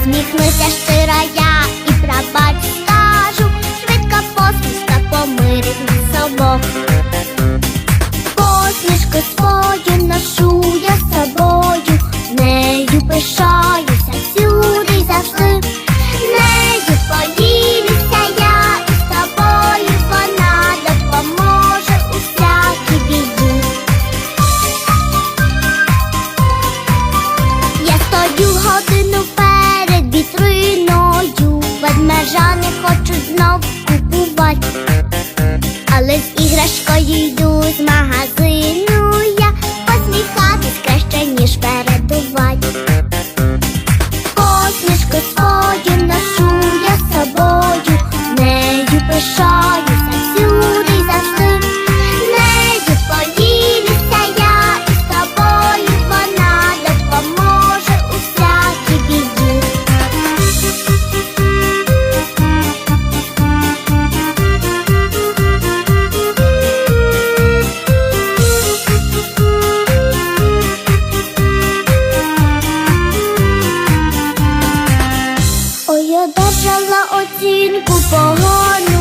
Посміхнуся щира я і пробач скажу, швидко посмішка помирить нас обох. Посмішку свою купувати, але з іграшкою йду з магазину. Я посміхатись краще, ніж передувати. Посмішку свою ношу я з собою, нею пишаю Дала оцінку погону.